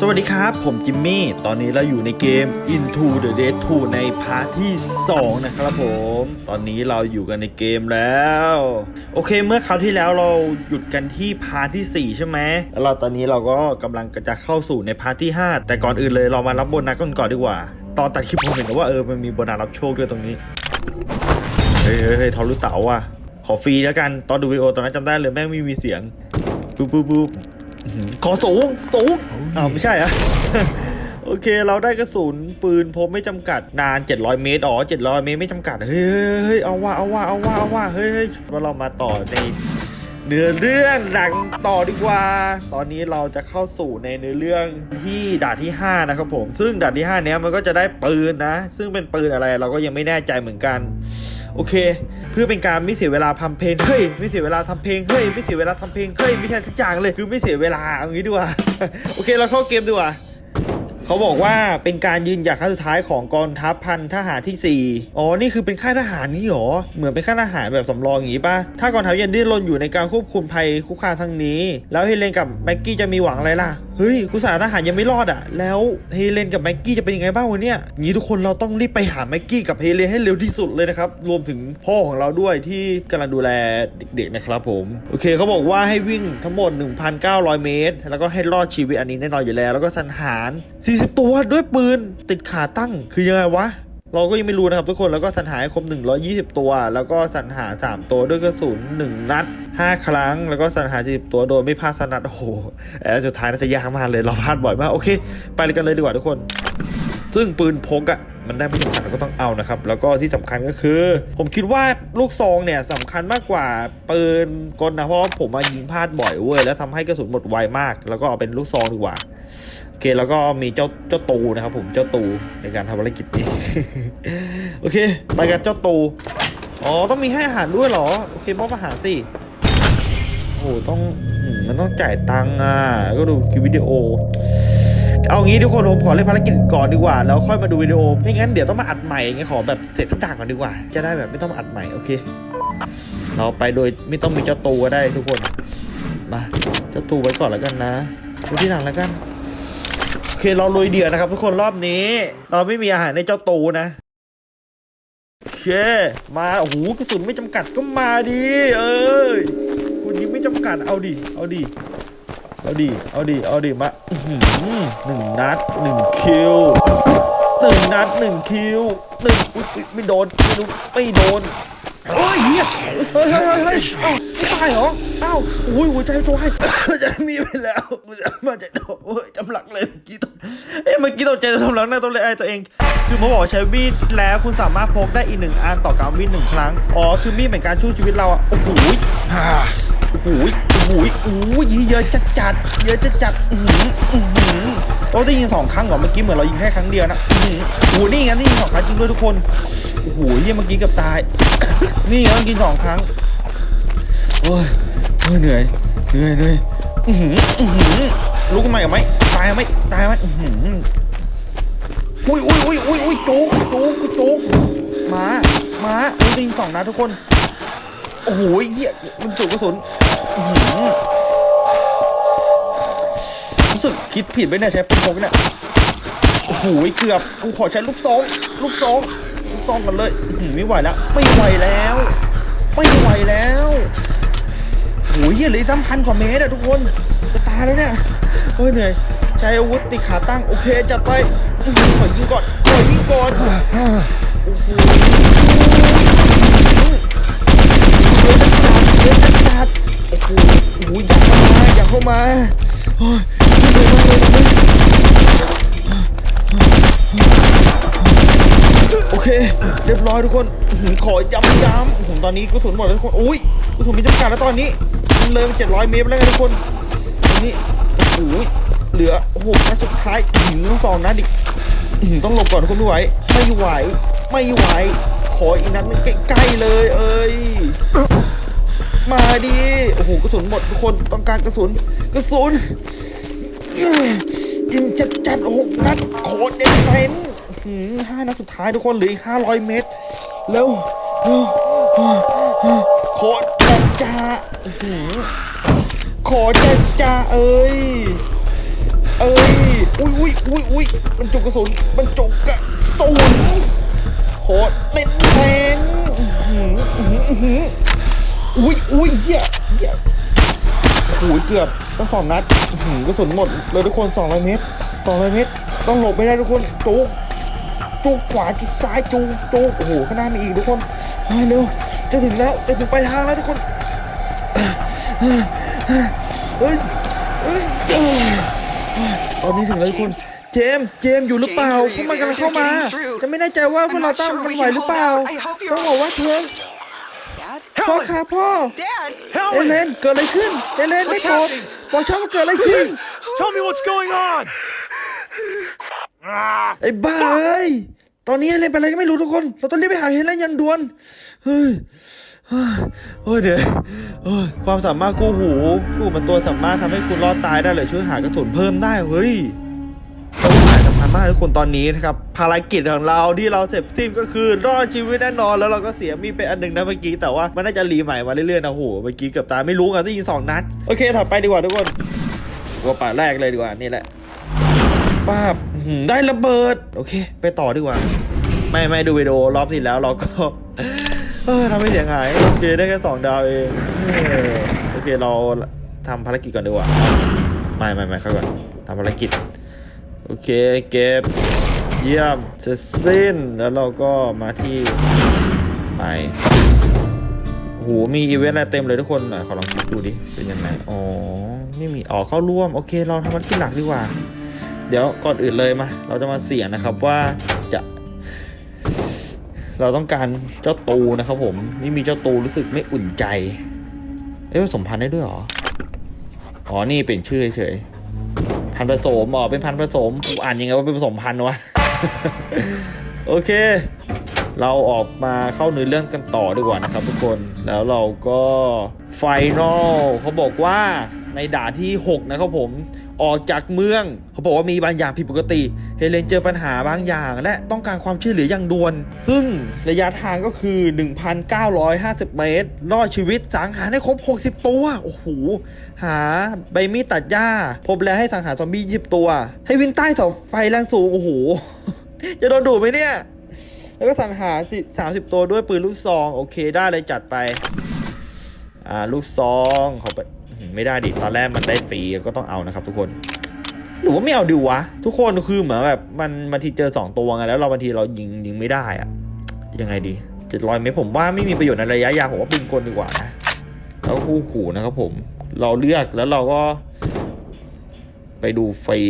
สวัสดีครับ ผมจิมมี่ ตอนนี้เราอยู่ในเกม Into the Dead 2 ในพาร์ทที่ 2 นะครับผม ตอนนี้เราอยู่กันในเกมแล้ว โอเค เมื่อคราวที่แล้วเราหยุดกันที่พาร์ทที่ 4 ใช่ไหม แล้วเราตอนนี้เราก็กำลังจะเข้าสู่ในพาร์ทที่ 5 แต่ก่อนอื่นเลยเรามารับโบนัสกันก่อนดีกว่า ตอนตัดคลิปผมเห็นว่าเออมันมีโบนัสรับโชคด้วยตรงนี้ เฮ้ยเฮ้ยเฮ้ยทอรู้เต๋าว่ะ ขอฟรีแล้วกัน ตอนดูวิดีโอตอนนั้นจำได้เลยแม่งไม่มีเสียงปุ๊บปุ๊บปุ๊บ ขอสูงสูงอ้าวไม่ใช่อะโอเค เราได้กระสุนปืนพบไม่จำกัดนาน 700 เมตรอ๋อ700 เมตรไม่จำกัดเฮ้ยเฮ้ยเฮ้ยเอาว่าเอาว่าเอาว่าเอาว่าเฮ้ยเฮ้ยว่าเรามาต่อในเนื้อเรื่องหลังต่อดีกว่า ตอนนี้เราจะเข้าสู่ในเนื้อเรื่องที่ด่านที่ 5 นะครับผม ซึ่งด่านที่ 5 เนี้ยมันก็จะได้ปืนนะ ซึ่งเป็นปืนอะไรเราก็ยังไม่แน่ใจเหมือนกัน โอเค เพื่อเป็นการไม่เสียเวลาทำเพลงเฮ้ยไม่เสียเวลาทำเพลงเฮ้ยไม่เสียเวลาทำเพลงเฮ้ยไม่ใช่ทุกอย่างเลยคือไม่เสียเวลาเอางี้ดีกว่าโอเคเราเข้าเกมดีกว่าเขาบอกว่าเป็นการยืนหยัดครั้งสุดท้ายของกองทัพพันทหารที่ 4 อ๋อ นี่คือเป็นค่ายทหารนี่หรอ เหมือนเป็นค่ายทหารแบบสำรองอย่างนี้ป่ะ ถ้ากองทัพยังดิ้นรนอยู่ในการควบคุมภัยคุกคามทางนี้ แล้วเฮเลนกับแม็กกี้จะมีหวังอะไรล่ะ เฮ้ยกุสาทหารยังไม่รอดอะ แล้วเฮเลนกับแม็กกี้จะเป็นยังไงบ้างวันเนี้ยงี้ทุกคนเราต้องรีบไปหาแม็กกี้กับเฮเลนให้เร็วที่สุดเลยนะครับ รวมถึงพ่อของเราด้วยที่กำลังดูแลเด็กๆนะครับผม โอเคเขาบอกว่าให้วิ่งทั้งหมด 1,900 เมตร แล้วก็ให้รอดชีวิตอันนี้แน่นอนอยู่แล้ว แล้วก็สันหาร 40 ตัวด้วยปืนติดขาตั้งคือยังไงวะ เราก็ยังไม่รู้นะครับทุกคนแล้วก็สรรหาให้ครบ 120 ตัว แล้วก็สรรหา 3 ตัวด้วยกระสุน1นัด 5 ครั้ง แล้วก็สรรหา 40 ตัวโดยไม่พลาดสนัดโอ้โหแอนสุดท้ายน่าจะยากมากเลยเราพลาดบ่อยมากโอเค ไปเลยกันเลยดีกว่าทุกคน ซึ่งปืนพกอะมันได้ไม่สำคัญก็ต้องเอานะครับ แล้วก็ที่สำคัญก็คือ ผมคิดว่าลูกซองเนี่ยสำคัญมากกว่าปืนกลนะเพราะว่าผมมายิงพลาดบ่อยเว้ยแล้วทำให้กระสุนหมดไวมาก แล้วก็เอาเป็นลูกซองดีกว่า เคแล้วก็มีเจ้าเจ้าตูนะครับ ผมเจ้าตูในการทำภารกิจนี้โอเค ไปกันเจ้าตูอ๋อต้องมีให้อาหารด้วยเหรอโอเคมอบอาหารสิโอ้โหต้องมันต้องจ่ายตังค์อะแล้วก็ดูคลิปวิดีโอ เอางี้ทุกคนผมขอเล่นภารกิจก่อนดีกว่า แล้วค่อยมาดูวิดีโอไม่งั้นเดี๋ยวต้องมาอัดใหม่ไงขอแบบเสร็จทุกอย่างก่อนดีกว่า จะได้แบบไม่ต้องมาอัดใหม่โอเค เราไปโดยไม่ต้องมีเจ้าตูก็ได้ทุกคนมาเจ้าตูไว้ก่อนแล้วกันนะดูที่หลังแล้วกัน เคเราลุยเดือดนะครับ ทุกคนรอบนี้ เราไม่มีอาหารในเจ้าตูนะโอเค มาโอ้โหกระสุนไม่จำกัดก็มาดิเอ้ยคุณยิงไม่จำกัดเอาดิเอาดิเอาดิเอาดิเอาดิมาหนึ่งนัดหนึ่งคิวหนึ่งนัดหนึ่งคิวหนึ่งอุ๊ยอุ๊ยไม่โดนไม่โดน โดนเฮ้ยเฮียเฮ้ยเฮ้ยเฮ้ยเอ้าไม่ตายเหรอเอ้าอุ้ยหัวใจวให้ใจมีไปแล้วมาใจตัวเฮ้ยจำหลักเลยเมื่อกี้ตัวเอ๊ะเมื่อกี้ตัวใจจำหลักหน้าตัวเลยไอ้ตัวเอง คือหมอบอกใช้มีดแล้วคุณสามารถพกได้อีกหนึ่งอันต่อการมีดหนึ่งครั้ง อ๋อคือมีดเป็นการช่วยชีวิตเราอะโอ้โหโอ้โหยโอ้โหยโอ้โหเยอะจัดจัดเยอะจัดจัดอือหืออือหือเราได้ยิงสองครั้งเหรอเมื่อกี้เหมือนเรายิงแค่ครั้งเดียวนะอื้อหือโอ้โหนี่ไงนี่ยิงสองครั้งจริงด้วยทุกคน โอ้โหเยี่ยเมื่อกี้กับตาย นี่ไงต้องยิงสองครั้งโอ้ยโอ้ยเหนื่อย เหนื่อยเหนื่อยอือหืออือหือลุกขึ้นมาอีกไหมตายไหมตายไหมอือหืออุ้ยอุ้ยอุ้ยอุ้ยอุ้ยโจ๊กโจ๊กโจ๊กมามาอุ้ยยิงสองนัดทุกคน โอ้โหเหี้ยมันจุกกระสุนอื้อหือรู้สึกคิดผิดไปเนี่ยใช้ปืนพกเนี่ยโอ้โหเกือบกูขอใช้ลูกซองลูกซอง ลูกซองกันเลยไม่ไหวแล้วไม่ไหวแล้วไม่ไหวแล้วโอ้ยเหี้ยเหลยตั้งพันกว่าเมตรอะทุกคนจะตายแล้วเนี่ยเฮ้ยเหนื่อยใช้อาวุธติดขาตั้งโอเคจัดไปขอยิงก่อนขอยิงก่อนโอ้โหเยอะจัดเยอะจัดโอ้โหโอ้โหอย่าเข้ามาอย่าเข้ามาโอ้ยเหนื่อยมากเลย โอเค เรียบร้อยทุกคนขอย้ำย้ำผมตอนนี้กระสุนหมดแล้วทุกคนอุ้ยกระสุนมีจำกัดแล้วตอนนี้มันเลยมาเจ็ดร้อยเมตรแล้วไงทุกคนตอนนี้โอ้โหเหลือโอ้โหนัดสุดท้ายหิงสองนัดอีกต้องหลบก่อนทุกคนไม่ไหวไม่ไหว ไม่ไหว ขออีกนัดนึงใกล้ๆเลย เอ้ยมาดิโอ้โหกระสุนหมดทุกคนต้องการกระสุนกระสุนยิงจัดจัดๆหกนัดขอเน้นเน้น ห้านัดสุดท้ายทุกคนเหลืออีกห้าร้อยเมตร เร็วเร็วขอจัดจ้าอื้อหือขอจัดจ้าเอ้ย เอ้ย อุ้ยอุ้ยอุ้ยอุ้ยมันจุกระสุนมันจุกระสุนโคตรเน้นแทงอุ้ยอุ้ยเหี้ยเหี้ยโอ้ยเกือบต้องสองนัดกระสุนหมดเลยทุกคน200เมตร200เมตรต้องหลบไม่ได้ทุกคนจุก จุกขวาจุกซ้ายจุกจุกโอ้โหข้างหน้ามีอีกทุกคนเฮ้ยเร็วจะถึงแล้วจะถึงปลายทางแล้วทุกคนเฮ้ยเฮ้ยเอ้ยตอนนี้ถึงแล้วทุกคนเจมส์เจมส์อยู่หรือเปล่าพวกมันกำลังเข้ามา จะไม่แน่ใจว่าพวกเราตั้งมันไหวหรือเปล่าต้องบอกว่าเธอ Dad? พ่อค่ะพ่อ Dad? เอเลนเกิดอะไรขึ้นเอเลนได้โปรดบอกฉันว่าเกิดอะไรขึ้น Tell me what's going on! ไอ้บ้าเอ้ยตอนนี้อเลนเป็นอะไรก็ไม่รู้ทุกคน เราต้องรีบไปหาเฮเลนยันด่วนเฮ้ยเฮ้ยเดี๋ยวเฮ้ยความสามารถคู่หูคู่มันตัวสามารถทำให้คุณรอดตายได้เลยช่วยหากระสุนเพิ่มได้เฮ้ยเป้าหมายสำคัญมากทุกคนตอนนี้นะครับภารกิจของเราที่เราเสร็จสิ้นก็คือรอดชีวิตแน่นอนแล้วเราก็เสียมีไปอันหนึ่งนะเมื่อกี้แต่ว่ามันน่าจะรีใหม่มาเรื่อยๆนะโหเมื่อกี้เกือบตายไม่รู้กันได้ยินสองนัดโอเคถัดไปดีกว่าทุกคนตัวป่าแรกเลยดีกว่านี่แหละ ป้าบได้ระเบิด โอเค ไปต่อดีกว่า ไม่ไม่ดูวิดีโอรอบที่แล้วเราก็เออทำให้เสียหาย โอเคได้แค่สองดาวเองโอเคเราทำภารกิจก่อนดีกว่า ไม่ไม่ไม่เข้าก่อนทำภารกิจ โอเคเก็บเยี่ยมเสร็จสิ้นแล้วเราก็มาที่ไปโหมีอีเวนต์อะไรเต็มเลยทุกคนอะขอลองคิดดูดิ เป็นยังไง อ๋อ ไม่มี อ๋อ เข้าร่วม โอเค เราทำภารกิจหลักดีกว่า เดี๋ยวก่อนอื่นเลยมา เราจะมาเสี่ยงนะครับว่าจะ เราต้องการเจ้าตูนะครับ ผมไม่มีเจ้าตูรู้สึกไม่อุ่นใจ เอ๊ะผสมพันธุ์ได้ด้วยเหรออ๋อนี่เป็นชื่อเฉยๆพันผสมอ๋อเป็นพันผสมกูอ่านยังไงว่าเป็นผสมพันธุ์วะโอเค เราออกมาเข้าเนื้อเรื่องกันต่อดีกว่านะครับ ทุกคนแล้วเราก็ไฟนอลเขาบอกว่าในด่านที่ 6 นะครับผม ออกจากเมือง เขาบอกว่ามีบางอย่างผิดปกติ เฮเลนเจอปัญหาบางอย่าง และต้องการความช่วยเหลืออย่างด่วน ซึ่งระยะทางก็คือ 1,950 เมตร รอดชีวิตสังหารให้ครบ 60 ตัว โอ้โห หาใบมีดตัดหญ้า พบแล้วให้สังหารซอมบี้20 ตัว ให้วิ่งใต้เสาไฟแรงสูง โอ้โห จะโดนดูดไหมเนี่ย แล้วก็สังหารสิสามสิบตัวด้วยปืนลูกซอง โอเค ได้เลยจัดไป อ่า ลูกซองเขาไป ไม่ได้ดิตอนแรกมันได้ฟรีก็ต้องเอานะครับ ทุกคนหรือว่าไม่เอาดีวะ ทุกคนคือเหมือนแบบมันบางทีเจอสองตัวไงแล้วเราบางทีเรายิงยิงไม่ได้อะยังไงดีเจ็ดร้อยเมตรผมว่าไม่มีประโยชน์ในระยะยาวผมว่าปืนกลดีกว่านะแล้วคู่ขู่นะครับผม เราเลือกแล้วเราก็ ไปดูฟรี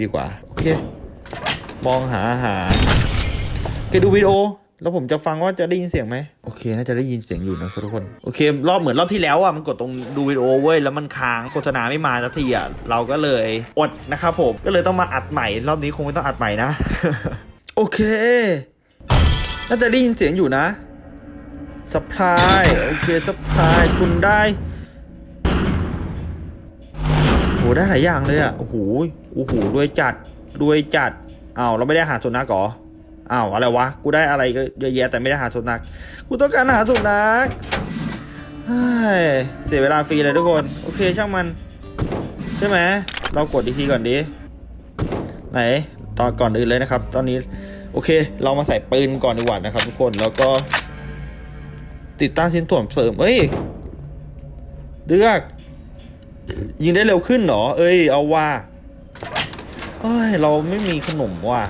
ดีกว่า โอเค มองหาอาหารเคดูวิดีโอ แล้วผมจะฟังว่าจะได้ยินเสียงไหมโอเคน่าจะได้ยินเสียงอยู่นะทุกคนโอเค รอบเหมือนรอบที่แล้วอะมันกดตรงดูวิดีโอเว้ยแล้วมันค้างโฆษณาไม่มาสักทีอะเราก็เลยอดนะครับผมก็เลยต้องมาอัดใหม่ รอบนี้คงไม่ต้องอัดใหม่นะ โอเค น่าจะได้ยินเสียงอยู่นะสปายโอเคสปายคุณได้โหได้หลายอย่างเลยอะโอ้โหโอ้โหรวยจัดรวยจัดอ้าวเราไม่ได้หาสุนัขหรอ อ้าวอะไรวะ กูได้อะไรก็เยอะแยะแต่ไม่ได้หาสุนัข กูต้องการหาสุนัขเสียเวลาฟรีเลยทุกคน โอเคช่างมัน ใช่ไหม เรากดอีกทีก่อนดิ ไหน ตอนก่อนอื่นเลยนะครับ ตอนนี้ โอเค เรามาใส่ปืนก่อนดีกว่านะครับ ทุกคน แล้วก็ ติดตั้งชิ้นส่วนเสริมเอ้ย เดือก ยิงได้เร็วขึ้นเหรอ เอ้ย เอาว่าเอ้ย เราไม่มีขนมว่ะ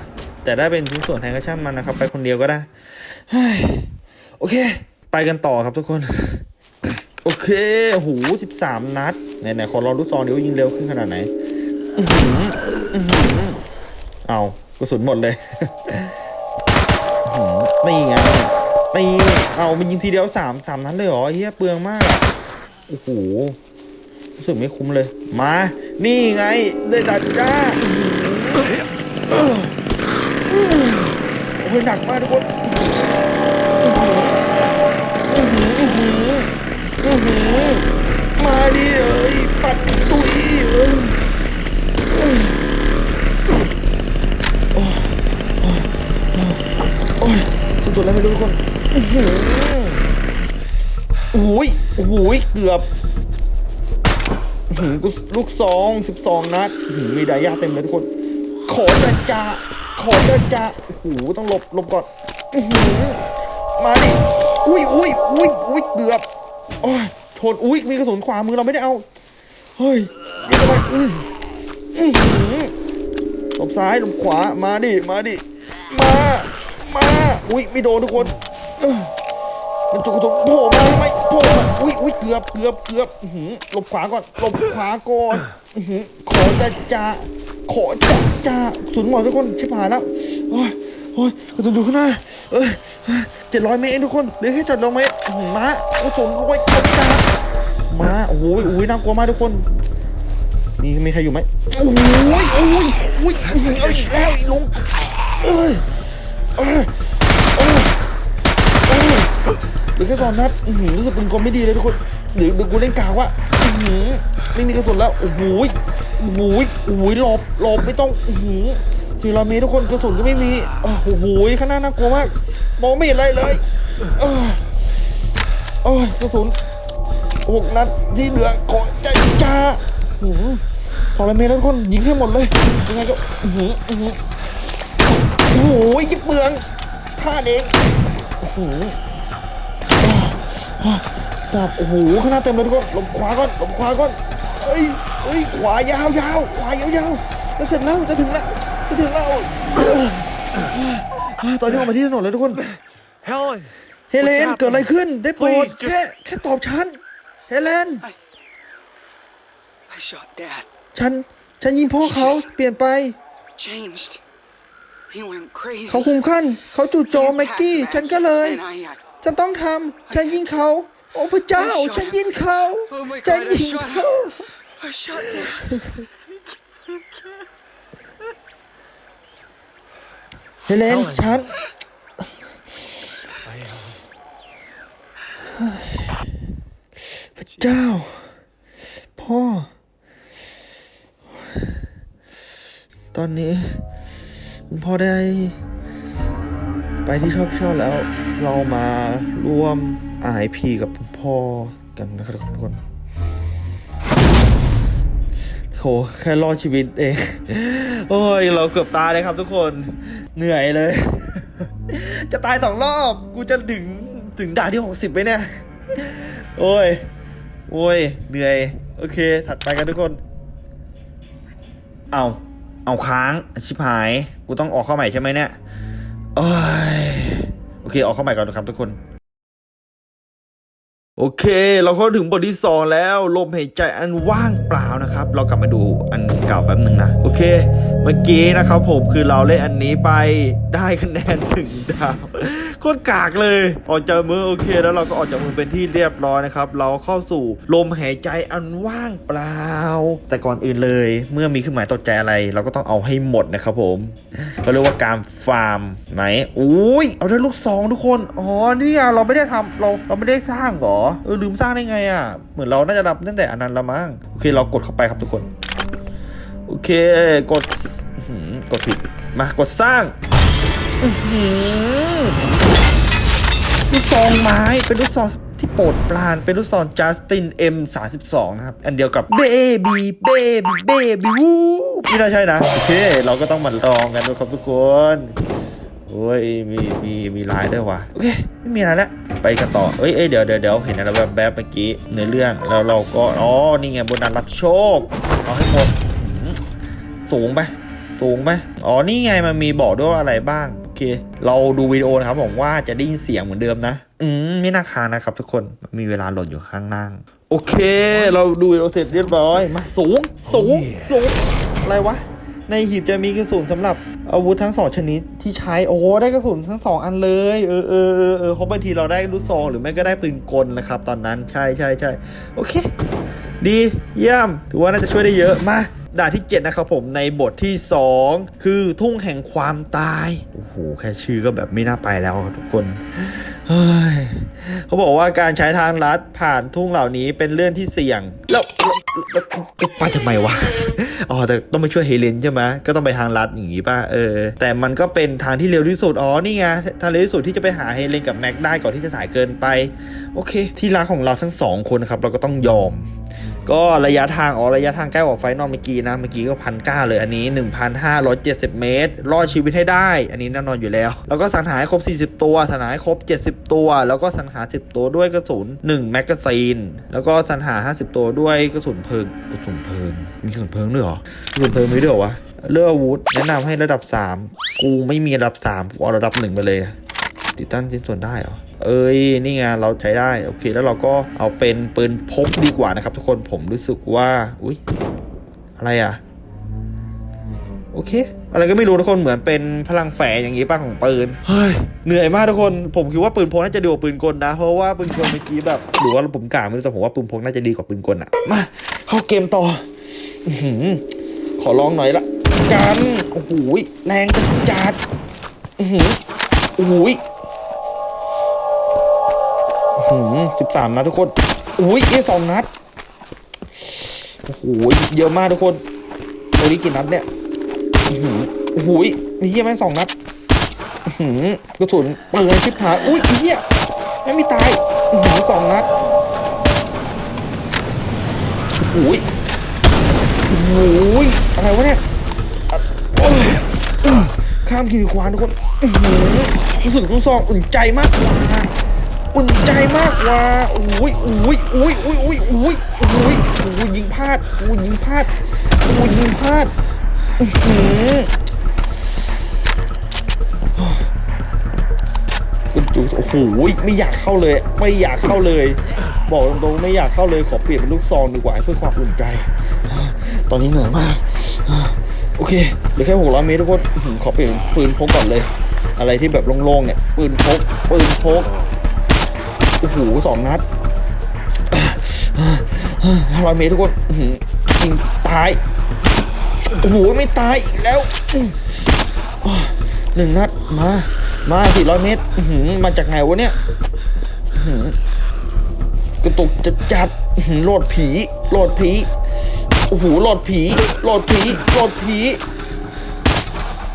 แต่ได้เป็นชิ้นส่วนแทนก็ช่างมันนะครับ ไปคนเดียวก็ได้โอเค ไปกันต่อครับทุกคน โอเคโอ้โหสิบสามนัดไหนๆขอลองดูซองดิว่ายิงเร็วขึ้นขนาดไหนอื้อหืออื้อหือเอากระสุนหมดเลยนี่ไงนี่เอามันยิงทีเดียวสามสามนัดเลยเหรอเฮียเปลืองมากโอ้โหรู้สึกไม่คุ้มเลย มา นี่ไงได้ดัดก้า โอ้ยหนักมากทุกคนอื้อหืออื้อหืออือหือมาดิเอ้ยปัดตุ้ยเอ้ยโอ้ยโอ้ยโอ้ยสุดตัวแล้วไม่รู้ทุกคนอื้อหือโอ้ยโอ้ยเกือบหือกูลูกซองสิบสองนัดมีดายาเต็มเลยทุกคน ขอจะจ่า ขอจะจ่าโอ้โหต้องหลบหลบก่อนอมาดิอุ้ยอุ้ยอุ้ยอุ้ยเกือบโอ้ยชนอุ้ยมีกระสุนขวามือเราไม่ได้เอาเฮ้ยยิงไปอื้อหลบซ้ายหลบขวามาดิมาดิมามาอุ้ยไม่โดนทุกคนมันจุกกระสุนโผล่มาไหมโผล่มาอุ้ยอุ้ยเกือบเกือบเกือบหลบขวาก่อนหลบขวาก่อนอื้อหือขอจะจ่า ขอจะจ่าสุนหมดทุกคนชิบหายแล้วโอ้ยโอ้ยกระสุนอยู่ข้างหน้าเอ้ยเจ็ดร้อยเมตรเองทุกคนเหลือแค่จ็ดร้อยเมตรอื้อหือมากระสุนเอาไว้จะจ่ามาโอ้ยโอ้ยน่ากลัวมากทุกคน มีมีใครอยู่ไหมโอ้ยโอ้ยโอ้ยเอาอีกแล้วอีกลงเอ้ยเอ้ยเอ้ยเอ้ยเหลือแค่สองนัดรู้สึกเป็นคนไม่ดีเลยทุกคนเดี๋ยวเดี๋ยวกูเล่นกาวอะอื้อหือ ไม่มีกระสุนแล้วโอ้โหโอ้โหโอ้โหหลบหลบไม่ต้องอื้อหือสี่ร้อยเมตรทุกคนกระสุนก็ไม่มีโอ้โหข้างหน้าน่ากลัวมากมองไม่เห็นอะไรเลยโอ้ยกระสุนหกนัดที่เหลือขอใจจ้าหือสองร้อยเมตรแล้วทุกคนยิงให้หมดเลยยังไงก็อื้อหืออื้อหือโอ้โหยิบเปลืองพลาดเองโอ้โหอ่าสับโอ้โหข้างหน้าเต็มเลยทุกคนหลบขวาก่อนหลบขวาก่อน อ้ยเอ้ยขวายาวยาวขวายาวยาวจะเสร็จแล้วจะถึงแล้วจะถึงแล้วเอ้ยอ่าตอนนี้ออกมาที่ถนนแล้วทุกคน Helen! เฮเลน What's เกิดอะไร happening? ขึ้นได้โปรด Please, just- แค่แค่ตอบฉันเฮเลน I shot Dad. ฉันฉันยิงพ่อเขาเปลี่ยนไป Changed. He went crazy. เขาคุมขั้นเขาจู่โจมแม็กกี้ฉันก็เลย And I, uh, ฉันต้องทำฉันยิงเขา โอ้พระเจ้า ฉันยิงเขา Oh my ฉัน God, I ยิง shot เขา I shot Dad. เฮเลนฉันพระเจ้า พ่อ ตอนนี้คุณพ่อได้ ไปที่ชอบชอบแล้ว เรามาร่วม RIP กับคุณพ่อกันนะครับทุกคน โหแค่รอดชีวิตเอง โอ้ย เราเกือบตายเลยครับทุกคนเหนื่อยเลย จะตายสองรอบ กูจะถึงถึงด่านที่ 60ไปเนี่ย โอ้ย โอ้ย เหนื่อย โอเค ถัดไปกันทุกคน เอาเอาค้าง ชิบหาย กูต้องออกเข้าใหม่ใช่ไหมเนี่ย โอ้ย โอเค ออกเข้าใหม่ก่อนนะครับทุกคน โอเค เราเข้าถึงบทที่ 2 แล้ว ลมหายใจอันว่างเปล่านะครับ เรากลับมาดูอันเก่าแป๊บหนึ่งนะ โอเค เมื่อกี้นะครับผมคือเราเล่นอันนี้ไปได้คะแนนถึงดาวโคตรกากเลย ออกจากมือโอเค แล้วเราก็ออกจากมือเป็นที่เรียบร้อยนะครับ เราเข้าสู่ลมหายใจอันว่างเปล่า แต่ก่อนอื่นเลย เมื่อมีเครื่องหมายตกใจอะไร เราก็ต้องเอาให้หมดนะครับผมเขาเรียกว่าการฟาร์มไหมอุ้ยเอาได้ลูกซองทุกคนอ๋อนี่เราไม่ได้ทำเราเราไม่ได้สร้างเหรอเออลืมสร้างได้ไงอะเหมือนเราน่าจะรับตั้งแต่อันนั้นละมั้งโอเคเรากดเข้าไปครับทุกคน อเค กดกดผิด มากดสร้างลูกซองไม้เป็นลูกซองที่โปรดปรานเป็นลูกซอง Justin M32 นะครับ อันเดียวกับ Baby Baby Baby วู้ไม่น่าใช่นะ โอเค เราก็ต้องมาลองกันนะครับทุกคนโอ้ยมีมีมีลายด้วยว่ะโอเคไม่มีอะไรแล้วไปกันต่อเอ้ยเอ้ยเดี๋ยวเดี๋ยวเดี๋ยวเห็นอะไรแบบแบบเมื่อกี้ในเรื่องแล้วเราก็อ๋อนี่ไงบนนั้นรับโชคเอาให้หมด สูงไปสูงไปอ๋อ นี่ไงมันมีบอกด้วยว่าอะไรบ้าง โอเค เราดูวิดีโอนะครับผมว่าจะได้ยินเสียงเหมือนเดิมนะ อืม ไม่น่าค้างนะครับทุกคน มีเวลาโหลดอยู่ข้างล่าง โอเค เราดูวิดีโอเสร็จเรียบร้อย มา สูง สูง สูง อะไรวะ ในหีบจะมีกระสุนสำหรับอาวุธทั้งสองชนิดที่ใช้ โอ้ ได้กระสุนทั้งสองอันเลย เออเออเออเออเพราะบางทีเราได้ลูกซองหรือไม่ก็ได้ปืนกลนะครับ ตอนนั้น ใช่ใช่ใช่โอเค ดี เยี่ยม ถือว่าน่าจะช่วยได้เยอะ มา ด่านที่ 7 นะครับผมในบทที่ 2 คือทุ่งแห่งความตาย โอ้โห แค่ชื่อก็แบบไม่น่าไปแล้วทุกคนเฮ้ยเขาบอกว่าการใช้ทางลัดผ่านทุ่งเหล่านี้เป็นเรื่องที่เสี่ยง แล้วแล้วแล้วแล้วไปทำไมวะ อ๋อ แต่ต้องไปช่วยเฮเลนใช่ไหมก็ต้องไปทางลัดอย่างงี้ป่ะ เออ แต่มันก็เป็นทางที่เร็วที่สุด อ๋อ นี่ไง ทางเร็วที่สุดที่จะไปหาเฮเลนกับแม็กได้ก่อนที่จะสายเกินไป โอเค ที่รักของเราทั้งสองคนนะครับ เราก็ต้องยอม ก็ระยะทางอ๋อระยะทางใกล้กว่าไฟนอลเมื่อกี้นะ เมื่อกี้ก็พันก้าเลยอันนี้ 1,570 เมตร รอดชีวิตให้ได้ อันนี้แน่นอนอยู่แล้ว แล้วก็สังหารครบ 40 ตัวสังหารครบ 70 ตัว แล้วก็สังหาร 10 ตัวด้วยกระสุน1แมกกาซีน แล้วก็สังหาร 50 ตัวด้วยกระสุนเพลิงกระสุนเพลิงมีกระสุนเพลิงด้วยเหรอกระสุนเพลิงมีด้วยเหรอวะเลือกอาวุธแนะนำให้ระดับ 3 กูไม่มีระดับ 3 กูเอาระดับ 1 ไปเลย ติดตั้งชิ้นส่วนได้เหรอ เอ้ยนี่ไงเราใช้ได้โอเคแล้วเราก็เอาเป็นปืนพกดีกว่านะครับ ทุกคนผมรู้สึกว่าอุ้ยอะไรอะโอเค อะไรก็ไม่รู้ทุกคนเหมือนเป็นพลังแฝงอย่างนี้ป้าของปืนเฮ้ยเหนื่อยมากทุกคนผมคิดว่าปืนพกน่าจะดีกว่าปืนกลนะ เพราะว่าปืนกลเมื่อกี้แบบหรือว่าผมกล่าวไม่รู้แต่ผมว่าปืนพกน่าจะดีกว่าปืนกลอะมาเข้าเกมต่ออื้อหือขอลองหน่อยละกันโอ้โหแรงจัดจัดอื้อหืออ้ โหสิบสามนัดทุกคน อุ้ยเอสองนัด โอ้โห เยอะมากทุกคนตัวนี้กี่นัดเนี่ยหือโอ้โหมีเฮียแม่งสองนัดหือกระสุนเปิดชิบหายอุ้ยเฮียไม่มีตายหือสองนัดโอ้โหโอ้โหอะไรวะเนี่ยโอ้ยข้ามขีดขวานทุกคนรู้สึกลูกซองอุ่นใจมากกว่า อุ่นใจมากกว่าโอ้ยโอ้ยโอ้ยโอ้ยโอ้ยโอ้ยโอ้ยโอ้ยยิงพลาดโอ้ยยิงพลาดโอ้ยยิงพลาดอื้อหือโอ้โหไม่อยากเข้าเลย ไม่อยากเข้าเลย บอกตรงๆไม่อยากเข้าเลยขอเปลี่ยนเป็นลูกซองดีกว่าเพื่อความอุ่นใจ ตอนนี้เหนื่อยมากโอเคเหลือแค่หกร้อยเมตรทุกคนอื้อหือขอเปลี่ยนปืนพกก่อนเลย อะไรที่แบบโล่งๆเนี่ยปืนพกปืนพก โอ้โหสองนัดห้าร้อยเมตรทุกคนยิงตาย โอ้โห ไม่ตายอีกแล้วหนึ่งนัด มา มาสี่ร้อยเมตรมาจากไหนวะเนี่ยกระตุกจัดจัดหือโหลดผีโหลดผีโอ้โหโหลดผีโหลดผีโหลดผี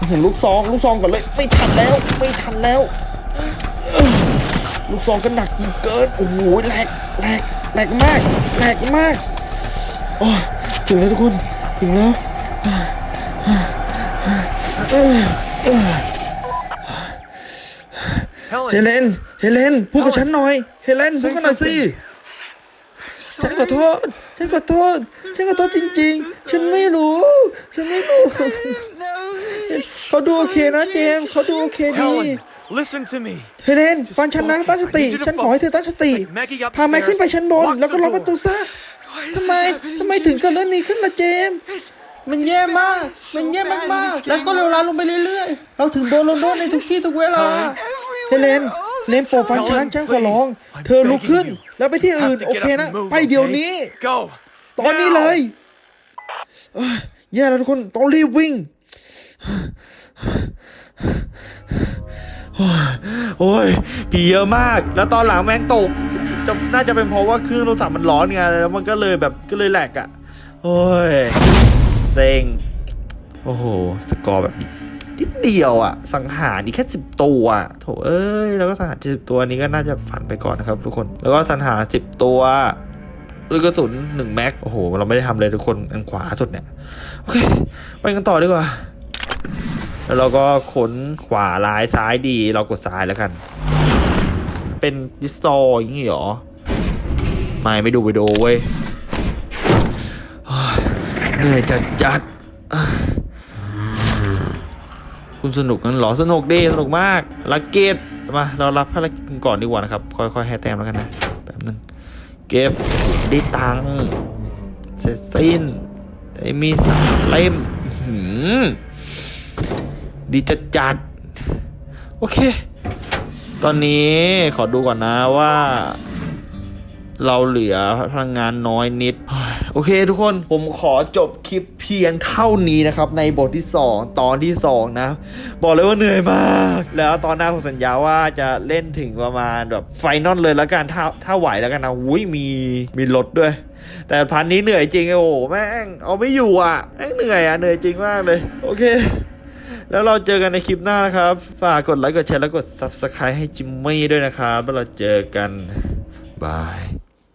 อื้อหือลูกซอง ลูกซองก่อนเลย ไม่ทันแล้ว ไม่ทันแล้ว ลูกซองก็หนักเกิน โอ้โหแหลกแหลกแหลกมากแหลกมากโอ้ยถึงแล้วทุกคน ถึงแล้วเออเออเฮ Helen, เลน เฮเลน พูดกับฉันหน่อย เฮเลน พูดกันหน่อยสิฉันขอโทษ ฉันขอโทษ ฉันขอโทษจริง ๆ ฉันไม่รู้ ฉันไม่รู้ เขาดูโอเคนะเจมส์เขาดูโอเคดี Helen, listen to me. เฮเลนฟังฉันนะตั้งสติ ฉันขอให้เธอตั้งสติ พาแม่ขึ้นไปชั้นบน แล้วก็ล็อกประตูซะทำไมทำไมถึงเกิดเรื่องนี้ขึ้นล่ะเจมส์มันแย่มาก มันแย่มากๆ แล้วก็เลวร้ายลงไปเรื่อยๆ เราถึงโดนลงโทษในทุกที่ทุกเวลา เฮเลนเลนโปรดฟังฉันฉันขอร้อง เธอลุกขึ้น แล้วไปที่อื่น โอเคนะ ไปเดี๋ยวนี้ Go. ตอนนี้เลยเอ้ยแย่แล้วทุกคน ต้องรีบวิ่ง โอ้ยผีเยอะมาก แล้วตอนหลังแมงตกจะน่าจะเป็นเพราะว่าเครื่องโทรศัพท์มันร้อนไงแล้วมันก็เลยแบบก็เลยแหลกอะ่ะ โอ้ยเซ็งโอ้โห สกอร์แบบนิดเดียวอะ่ะ สังหารนี่แค่สิบตัวอะโถเอ้ย แล้วก็สังหารสิบตัวนี้ก็น่าจะฝันไปก่อนนะครับทุกคน แล้วก็สังหารสิบตัวด้วยกระสุนหนึ่งแม็ก โอ้โห เราไม่ได้ทำเลยทุกคน อันขวาสุดเนี่ย โอเค ไปกันต่อดีกว่า แล้วเราก็ขนขวาร้ายซ้ายดีเรากดซ้ายแล้วกัน เป็นดิสโตอย่างงี้หรอ ไม่ไม่ดูวิดีโอเว้ยเหนื่อยจัดจัดคุณสนุกกันหรอสนุกดีสนุกมากภารกิจมาเรารับภารกิจก่อนดีกว่านะครับ ค่อยๆให้แต้มแล้วกันนะแป๊บนึงเก็บได้ตังเสร็จสิ้นได้มีสามเล่มหือ ดีจัดจัดโอเค ตอนนี้ขอดูก่อนนะว่า เราเหลือพลังงานน้อยนิด โอเคทุกคนผมขอจบคลิปเพียงเท่านี้นะครับ ในบทที่ 2 ตอนที่ 2 นะ บอกเลยว่าเหนื่อยมาก แล้วตอนหน้าผมสัญญาว่าจะเล่นถึงประมาณแบบไฟนอลเลยแล้วกันถ้าถ้าไหวแล้วกันนะอุ้ยมีมีรถด้วย แต่พันนี้เหนื่อยจริงโอ้โหแม่งเอาไม่อยู่อะแม่งเหนื่อยอะเหนื่อยจริงมากเลย โอเค แล้วเราเจอกันในคลิปหน้านะครับ ฝากกดไลค์กดแชร์และกด Subscribe ให้จิมมี่ด้วยนะครับ แล้วเราเจอกันบาย